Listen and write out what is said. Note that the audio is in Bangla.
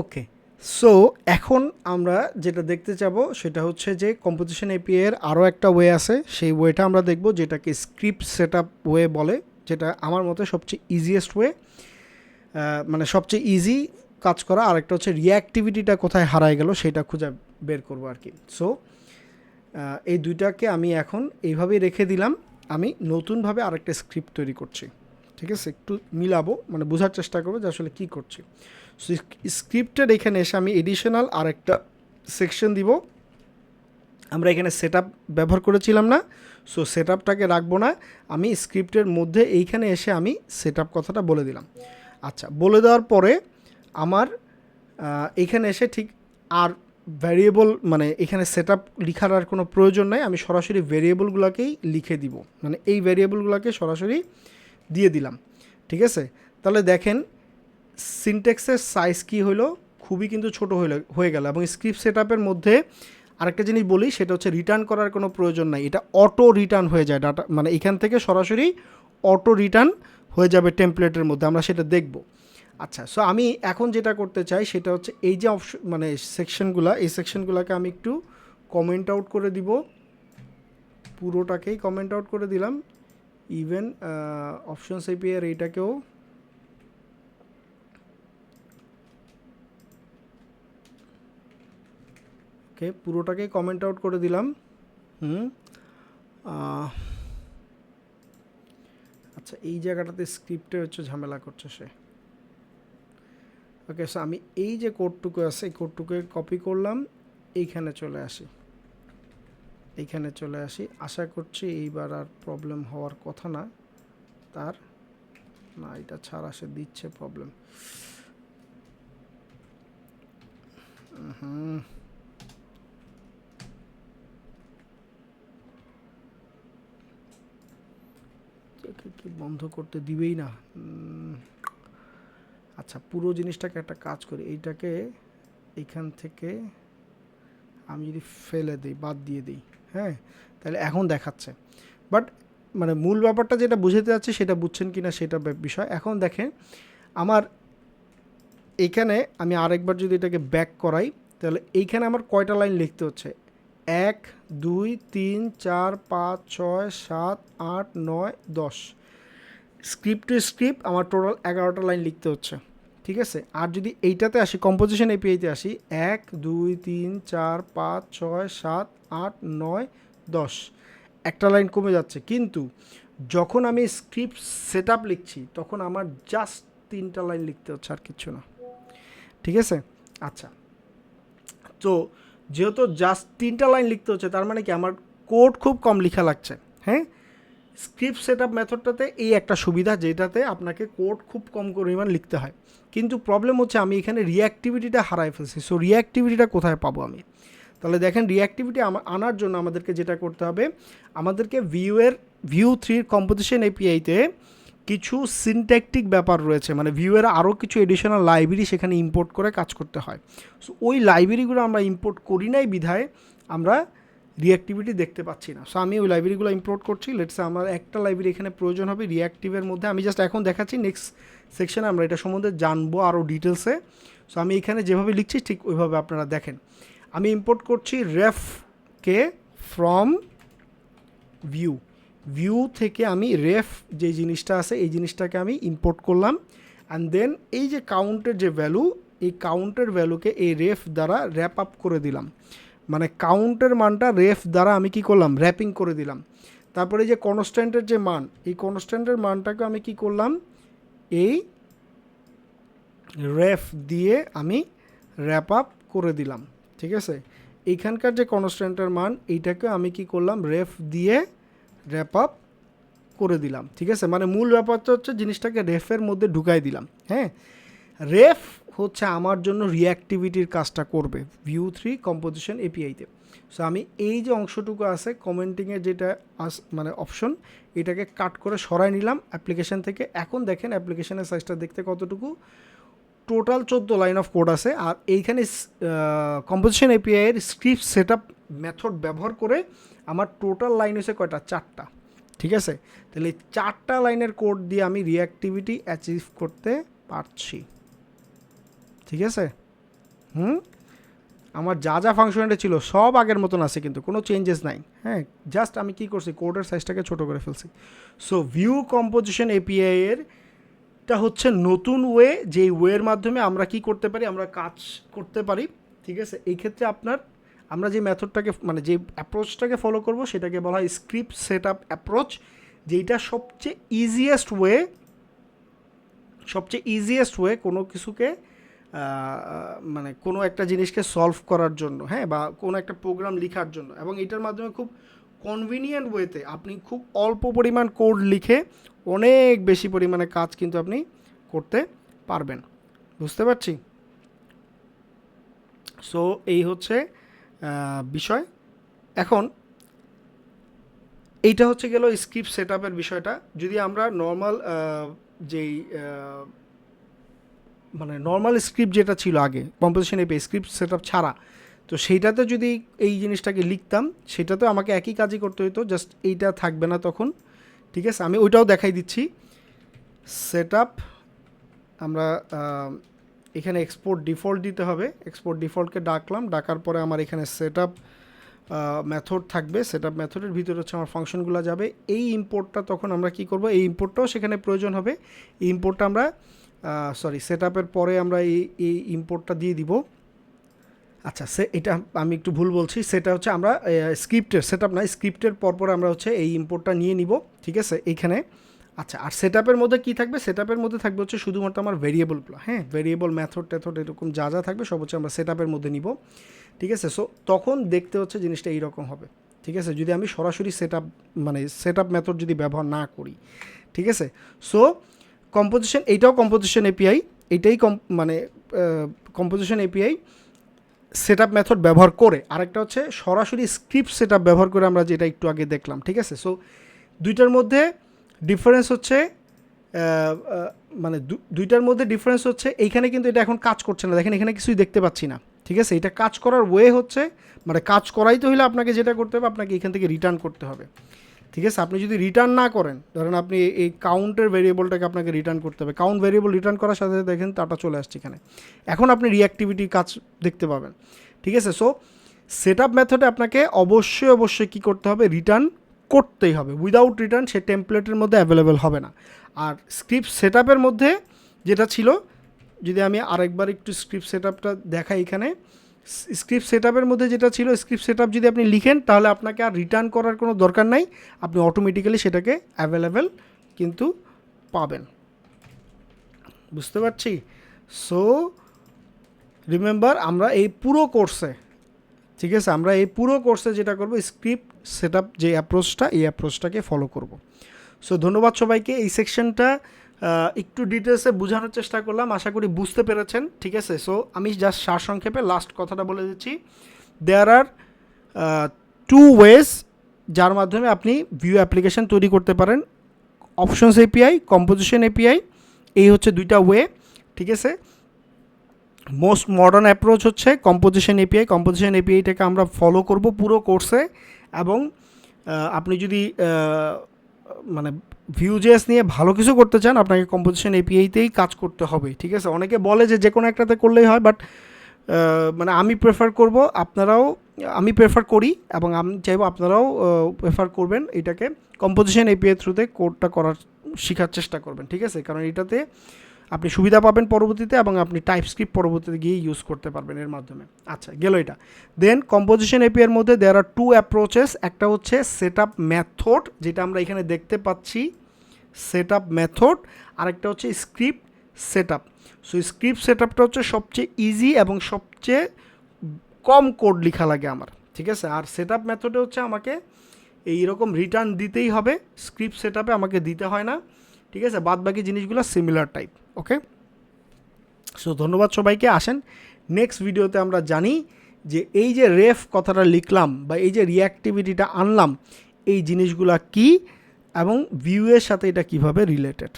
ওকে সো এখন আমরা যেটা দেখতে চাবো সেটা হচ্ছে যে কম্পোজিশন এপিআই এর আরও একটা ওয়ে আছে। সেই ওয়েটা আমরা দেখব যেটাকে স্ক্রিপ্ট সেট আপ ওয়ে বলে, যেটা আমার মতে সবচেয়ে ইজিয়েস্ট ওয়ে মানে সবচেয়ে ইজি কাজ করা। আরেকটা হচ্ছে রিঅ্যাক্টিভিটিটা কোথায় হারায় গেল সেটা খুঁজে বের করব আর কি সো এই দুইটাকে আমি এখন এইভাবেই রেখে দিলাম। আমি নতুনভাবে আরেকটা স্ক্রিপ্ট তৈরি করছি। ঠিক আছে? একটু মিলাবো মানে বোঝার চেষ্টা করব যে আসলে কী করছি। সো স্ক্রিপ্টের এখানে এসে আমি এডিশনাল আর একটা সেকশন দিব। আমরা এখানে সেট ব্যবহার করেছিলাম না সো সেট আপটাকে রাখব না। আমি স্ক্রিপ্টের মধ্যে এইখানে এসে আমি সেট কথাটা বলে দিলাম। আচ্ছা বলে দেওয়ার পরে আমার আহ, এইখানে এসে ঠিক আর ভ্যারিয়েবল মানে এখানে সেট আপ লিখার আর কোনো প্রয়োজন নাই। আমি সরাসরি ভ্যারিয়েবলগুলোকেই লিখে দিব। মানে এই ভ্যারিয়েবলগুলোকে সরাসরি দিয়ে দিলাম। ঠিক আছে? তাহলে দেখেন সিনটেক্সের সাইজ কী হলো খুবই কিন্তু ছোট হয়ে হয়ে গেল। এবং স্ক্রিপ্ট সেট মধ্যে আরেকটা জিনিস বলি, সেটা হচ্ছে রিটার্ন করার কোনো প্রয়োজন নাই। এটা অটো রিটার্ন হয়ে যায় ডাটা মানে এখান থেকে সরাসরি অটো রিটার্ন হয়ে যাবে টেমপ্লেটের মধ্যে, আমরা সেটা দেখব। আচ্ছা সো আমি এখন যেটা করতে চাই, সেটা হচ্ছে এই যে অপশন মানে সেকশনগুলো এই সেকশনগুলোকে আমি একটু কমেন্ট আউট করে দিব। পুরোটাকেই কমেন্ট আউট করে দিলাম। ইভেন অপশনস এপিআর এইটাকেও ওকে পুরোটাকেই কমেন্ট আউট করে দিলাম। হুম। আচ্ছা এই জায়গাটাতে স্ক্রিপ্টে হচ্ছে ঝামেলা করছে সে। ওকে সো আমি এই যে কোডটুকু আছে, এই কোডটুকু কপি করলাম, এইখানে চলে আসি। এইখানে চলে আসি। আশা করছি এইবার আর প্রবলেম হওয়ার কথা না। তার না, এটা ছাড়া সে দিচ্ছে প্রবলেম হুম এটাকে কি বন্ধ করতে দিবেই না? আচ্ছা পুরো জিনিসটাকে একটা কাজ করি। এইটাকে এইখান থেকে আমি যদি ফেলে দিই, বাদ দিয়ে দিই হ্যাঁ? তাহলে এখন দেখাচ্ছে। বাট মানে মূল ব্যাপারটা যেটা বুঝাতে যাচ্ছে সেটা বুঝছেন কি না সেটা বিষয়। এখন দেখেন, আমার এইখানে আমি আরেকবার যদি এটাকে ব্যাক করাই, তাহলে এইখানে আমার কয়টা লাইন লিখতে হচ্ছে? এক, দুই, তিন, চার, পাঁচ, ছয়, সাত, আট, নয়, দশ। স্ক্রিপ্ট টু স্ক্রিপ্ট আমার টোটাল এগারোটা লাইন লিখতে হচ্ছে, ঠিক আছে? আর যদি এইটাতে আসি কম্পোজিশন এপিআইতে আসি, এক, দুই, তিন, চার, পাঁচ, ছয়, সাত, আট, নয়, দশ। একটা লাইন কমে যাচ্ছে, কিন্তু যখন আমি স্ক্রিপ্ট সেট আপ লিখছি, তখন আমার জাস্ট তিনটা লাইন লিখতে হচ্ছে আর কিছু না, ঠিক আছে? আচ্ছা তো যেহেতু জাস্ট তিনটা লাইন লিখতে হচ্ছে, তার মানে কি আমার কোড খুব কম লেখা লাগছে। হ্যাঁ? স্ক্রিপ্ট সেট আপ মেথডটাতে এই একটা সুবিধা যেটাতে আপনাকে কোড খুব কম পরিমাণ লিখতে হয়। কিন্তু প্রবলেম হচ্ছে আমি এখানে রিঅ্যাক্টিভিটিটা হারাই ফেলছি। সো রিঅ্যাক্টিভিটিটা কোথায় পাবো আমি? তাহলে দেখেন রিঅ্যাক্টিভিটি আনার জন্য আমাদেরকে যেটা করতে হবে, আমাদেরকে ভিউয়ের ভিউ থ্রির কম্পোজিশন এপিআইতে কিছু সিনট্যাকটিক ব্যাপার রয়েছে মানে ভিউয়ের আরও কিছু এডিশনাল লাইব্রেরি সেখানে ইম্পোর্ট করে কাজ করতে হয়। সো ওই লাইব্রেরিগুলো আমরা ইম্পোর্ট করি নাই বিধায় আমরা রিঅ্যাক্টিভিটি দেখতে পাচ্ছি না। সো আমি ওই লাইব্রেরিগুলো ইম্পোর্ট করছি লেটসে আমার একটা লাইব্রেরি এখানে প্রয়োজন হবে রিঅ্যাক্টিভের মধ্যে, আমি জাস্ট এখন দেখাচ্ছি নেক্সট সেকশনে আমরা এটা সম্বন্ধে জানব আরও ডিটেলসে সো আমি এখানে যেভাবে লিখছি, ঠিক ওইভাবে আপনারা দেখেন। আমি ইম্পোর্ট করছি রেফকে ফ্রম ভিউ ভিউ থেকে আমি রেফ যে জিনিসটা আছে, এই জিনিসটাকে আমি ইম্পোর্ট করলাম। অ্যান্ড দেন এই যে কাউন্টের যে ভ্যালু এই কাউন্টের ভ্যালুকে এই রেফ দ্বারা র্যাপ আপ করে দিলাম। মানে কাউন্টের মানটা রেফ দ্বারা আমি কি করলাম? র্যাপিং করে দিলাম। তারপরে যে কনস্ট্যান্টের যে মান, এই কনস্ট্যান্টের মানটাকে আমি কি করলাম? এই রেফ দিয়ে আমি র্যাপ আপ করে দিলাম। ঠিক আছে? এইখানকার যে কনস্ট্যান্টের মান, এইটাকে আমি কি করলাম? রেফ দিয়ে র্যাপ আপ করে দিলাম, ঠিক আছে? মানে মূল ব্যাপারটা হচ্ছে জিনিসটাকে রেফের মধ্যে ঢুকাই দিলাম হ্যাঁ? রেফ হচ্ছে আমার জন্য রিঅ্যাক্টিভিটির কাজটা করবে ভিউ থ্রি কম্পোজিশন এপিআইতে সো আমি এই যে অংশটুকু আছে কমেন্টিংয়ের যেটা আস মানে অপশন এটাকে কাট করে সরাই নিলাম অ্যাপ্লিকেশন থেকে। এখন দেখেন অ্যাপ্লিকেশানের সাইজটা দেখতে কতটুকু? টোটাল চোদ্দ লাইন অফ কোড আছে, আর এইখানে কম্পোজিশন এপিআইয়ের স্ক্রিপ্ট সেট আপ মেথড ব্যবহার করে আমার টোটাল লাইন হচ্ছে কয়টা? চারটা। ঠিক আছে? তাহলে চারটা লাইনের কোড দিয়ে আমি রিঅ্যাক্টিভিটি অ্যাচিভ করতে পারছি। ঠিক আছে? হুম? আমার যা যা ফাংশনালিটি ছিল সব আগের মতন আছে কিন্তু, কোনো চেঞ্জেস নাই। হ্যাঁ জাস্ট আমি কি করছি? কোডের সাইজটাকে ছোট করে ফেলছি। সো ভিউ কম্পোজিশন এপিআই এর টা হচ্ছে নতুন ওয়ে যেই ওয়ের মাধ্যমে আমরা কি করতে পারি? আমরা কাজ করতে পারি। ঠিক আছে? এই ক্ষেত্রে আপনার আমরা যে মেথডটাকে মানে যে অ্যাপ্রোচটাকে ফলো করব, সেটাকে বলা হয় স্ক্রিপ্ট সেট আপ অ্যাপ্রোচ যেইটা সবচেয়ে ইজিয়েস্ট ওয়ে সবচেয়ে ইজিয়েস্ট ওয়ে কোনো কিছুকে মানে কোনো একটা জিনিসকে সলভ করার জন্য হ্যাঁ বা কোনো একটা প্রোগ্রাম লেখার জন্য। এবং এটার মাধ্যমে খুব কনভিনিয়েন্ট ওয়েতে আপনি খুব অল্প পরিমাণ কোড লিখে অনেক বেশি পরিমাণে কাজ কিন্তু আপনি করতে পারবেন। বুঝতে পারছি? সো এই হচ্ছে বিষয়। এখন এইটা হচ্ছে গেল স্ক্রিপ্ট সেট আপের বিষয়টা। যদি আমরা নর্মাল যেই মানে নর্মাল স্ক্রিপ্ট যেটা ছিল আগে কম্পোজিশন এপে স্ক্রিপ্ট সেট আপ ছাড়া, তো সেইটাতে যদি এই জিনিসটাকে লিখতাম, সেটাতেও আমাকে একই কাজই করতে হতো জাস্ট এইটা থাকবে না তখন। ঠিক আছে? আমি ওইটাও দেখাই দিচ্ছি। সেট আপ আমরা এখানে এক্সপোর্ট ডিফল্ট দিতে হবে। এক্সপোর্ট ডিফল্টকে ডাকলাম, ডাকার পরে আমার এখানে সেট আপ মেথড থাকবে। সেট আপ মেথডের ভিতরে হচ্ছে আমার ফাংশনগুলো যাবে। এই ইম্পোর্টটা তখন আমরা কি করব? এই ইম্পোর্টটাও সেখানে প্রয়োজন হবে। এই ইম্পোর্টটা আমরা সরি সেট আপের পরে আমরা এই এই ইম্পোর্টটা দিয়ে দিব। আচ্ছা সে, এটা আমি একটু ভুল বলছি। সেটা হচ্ছে আমরা স্ক্রিপ্টের সেট আপ না স্ক্রিপ্টের পরপর আমরা হচ্ছে এই ইম্পোর্টটা নিয়ে নিব। ঠিক আছে? এইখানে আচ্ছা আর সেট আপের মধ্যে কী থাকবে? সেট আপের মধ্যে থাকবে হচ্ছে শুধুমাত্র আমার ভেরিয়েবলগুলো হ্যাঁ ভেরিয়েবল মেথড টেথড এরকম যা যা থাকবে সব হচ্ছে আমরা সেট আপের মধ্যে নিব। ঠিক আছে? সো তখন দেখতে হচ্ছে জিনিসটা এইরকম হবে। ঠিক আছে? যদি আমি সরাসরি সেট আপ মানে সেট আপ মেথড যদি ব্যবহার না করি। ঠিক আছে? সো কম্পোজিশন এইটাও কম্পোজিশন এপিআই এটাই কম মানে composition API set up method ব্যবহার করে। আরেকটা হচ্ছে সরাসরি স্ক্রিপ্ট সেট আপ ব্যবহার করে আমরা যেটা একটু আগে দেখলাম। ঠিক আছে? সো দুইটার মধ্যে ডিফারেন্স হচ্ছে মানে দুইটার মধ্যে ডিফারেন্স হচ্ছে, এইখানে কিন্তু এটা এখন কাজ করছে না। দেখেন, এখানে কিছুই দেখতে পাচ্ছি না। ঠিক আছে? এটা কাজ করার ওয়ে হচ্ছে মানে কাজ করাই তো হলে আপনাকে যেটা করতে হবে, আপনাকে এখান থেকে রিটার্ন করতে হবে। ঠিক আছে? আপনি যদি রিটার্ন না করেন, ধরেন আপনি এই কাউন্টের ভেরিয়েবলটাকে আপনাকে রিটার্ন করতে হবে। কাউন্ট ভেরিয়েবল রিটার্ন করার সাথে সাথে দেখেন টাটা চলে আসছে এখানে। এখন আপনি রিঅ্যাক্টিভিটি কাজ দেখতে পাবেন। ঠিক আছে? সো সেট আপ মেথডে আপনাকে অবশ্যই অবশ্যই কী করতে হবে? রিটার্ন করতেই হবে। উইদাউট রিটার্ন সে টেমপ্লেটের মধ্যে অ্যাভেলেবেল হবে না। আর স্ক্রিপ্ট সেট মধ্যে যেটা ছিল, যদি আমি আরেকবার একটু স্ক্রিপ্ট সেট আপটা দেখাই এখানে স্ক্রিপ্ট সেট মধ্যে যেটা ছিল স্ক্রিপ্ট সেট যদি আপনি লিখেন, তাহলে আপনাকে আর রিটার্ন করার কোনো দরকার নাই। আপনি অটোমেটিক্যালি সেটাকে অ্যাভেলেবেল কিন্তু পাবেন। বুঝতে পারছি? সো রিমেম্বার আমরা এই পুরো কোর্সে ঠিক আছে? আমরা এই পুরো কোর্সে যেটা করব স্ক্রিপ্ট সেট যে অ্যাপ্রোচটা এই অ্যাপ্রোচটাকে ফলো করব। সো ধন্যবাদ সবাইকে। এই সেকশনটা একটু ডিটেলসে বোঝানোর চেষ্টা করলাম। আশা করি বুঝতে পেরেছেন, ঠিক আছে? সো আমি জাস্ট সারসংক্ষেপে লাস্ট কথাটা বলে দিচ্ছি। দেয়ার আর টু ওয়েজ যার মাধ্যমে আপনি ভিউ অ্যাপ্লিকেশন তৈরি করতে পারেন। অপশনস এপিআই কম্পোজিশন এপিআই এই হচ্ছে দুইটা ওয়ে ঠিক আছে? মোস্ট মডার্ন অ্যাপ্রোচ হচ্ছে কম্পোজিশন এপিআই কম্পোজিশন এপিআইটাকে আমরা ফলো করব পুরো কোর্সে এবং আপনি যদি মানে ভিউজেস নিয়ে ভালো কিছু করতে চান, আপনাকে কম্পোজিশন এপিআইতেই কাজ করতে হবে, ঠিক আছে? অনেকে বলে যে যে কোনো একটাতে করলেই হয় বাট মানে আমি প্রেফার করব আপনারাও, আমি প্রেফার করি এবং আমি চাইব আপনারাও প্রেফার করবেন এটাকে কম্পোজিশন এপিআই থ্রুতে কোডটা করার, শেখার চেষ্টা করবেন, ঠিক আছে? কারণ এটাতে আপনি সুবিধা পাবেন পরবর্তীতে এবং আপনি টাইপ স্ক্রিপ্ট পরবর্তীতে গিয়ে ইউজ করতে পারবেন এর মাধ্যমে। আচ্ছা গেল এটা। দেন কম্পোজিশন এপিআর মধ্যে দেয়ার আর টু অ্যাপ্রোচেস একটা হচ্ছে সেট আপ মেথড যেটা আমরা এখানে দেখতে পাচ্ছি। সেট আপ মেথড আরেকটা হচ্ছে script set up so script set আপটা হচ্ছে সবচেয়ে ইজি এবং সবচেয়ে কম কোড লেখা লাগে আমার। ঠিক আছে? আর সেট আপ মেথডে হচ্ছে আমাকে এইরকম রিটার্ন দিতেই হবে। স্ক্রিপ্ট সেট আপে আমাকে দিতে হয় না। ঠিক আছে? বাদ বাকি জিনিসগুলো সিমিলার টাইপ ওকে সো ধন্যবাদ সবাইকে। আসেন নেক্সট ভিডিওতে আমরা জানি যে এই যে রেফ কথাটা লিখলাম বা এই যে রিয়াক্টিভিটিটা আনলাম, এই জিনিসগুলা কি এবং ভিউয়ের সাথে এটা কীভাবে রিলেটেড